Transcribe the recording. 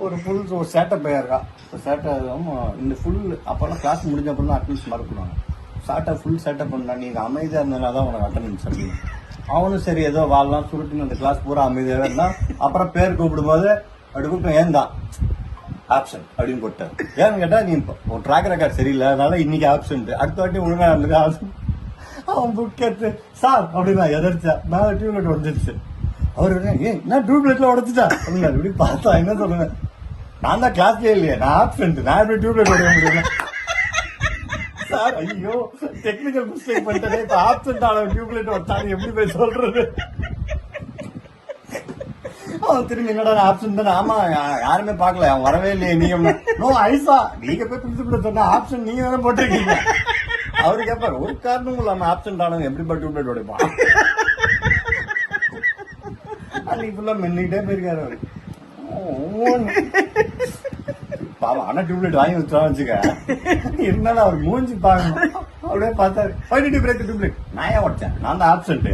ஒரு ஃபுல் ஒரு சேட்டை பையன் இருக்கா ஒரு சேட்டை இந்த ஃபுல் அப்போல்லாம் கிளாஸ் முடிஞ்ச அப்புறம் தான் அட்டன்ஸ் மார்க் பண்ணுவாங்க சேட்டை ஃபுல் சேட்டை பண்ணா நீங்க அமைதியாக இருந்ததுனால தான் உனக்கு அட்டன்ஸ் அப்படின்னு. அவனும் சரி ஏதோ வாழலாம் சுருட்டுன்னு அந்த கிளாஸ் பூரா அமைதியாக இருந்தான் அப்புறம் பேர் கூப்பிடும்போது அப்படி கூப்பிட்டு ஏன் தான்? ஆப்ஷன் அப்படின்னு போட்டார். ஏன்னு கேட்டால் நீ இப்போ உன் ட்ராக் ரெக்கார்ட் சரியில்லை அதனால இன்னைக்கு ஆப்ஷன்ட்டு அடுத்த வாட்டி ஒழுங்காக இருந்தது ஆப்ஷன் அவன் புக் எடுத்து சார் அப்படின்னா எதிர்த்தா மேலே டியூப்லைட் வந்துடுச்சு அவர் ஏன் என்ன டியூப்லைட்ல உடச்சிட்டா? அப்படின்னு இப்படி பார்த்தா என்ன சொல்லுங்க நான் தான் கிளாஸ்லயே இல்லையே. நான் ஆப்சென்ட் நான் எப்படி டியூப்லைட் ஓட முடியும்? சார் ஐயோ டெக்னிக்கல் மிஸ்டேக் பண்ணிட்டேன். இப்ப ஆப்சென்ட் ஆன டியூப்லைட் வச்சாங்க எப்படி போய் சொல்றது? அவன் திரும்பி என்னடா ஆப்ஷன் தானே? ஆமா யாருமே பார்க்கல. அவன் வரவே இல்லையே நீங்க நோ ஐசா நீங்க போய் பிரின்சிபல் சொன்னா ஆப்ஷன் நீங்க தானே போட்டிருக்கீங்க. அவரு கேட்பாரு ஒரு காரணமும் இல்லாம ஆப்சன்ட் ஆனவங்க எப்படி பட் டியூப்லைட் உடைப்பான் அன்னைக்கு ஃபுல்லா மின்னிட்டே போயிருக்காரு அவரு. ஓன்னு. டியூப்லைட் வாங்கி வச்சா வச்சுக்க. இருந்தாலும் அவர் மூஞ்சி பாக்கணும் அப்படியே பார்த்தாரு. ஃபைவ் பிரேக் டியூப்லைட் நான் ஏன் உடச்சேன்? நான் தான் ஆப்சன்ட்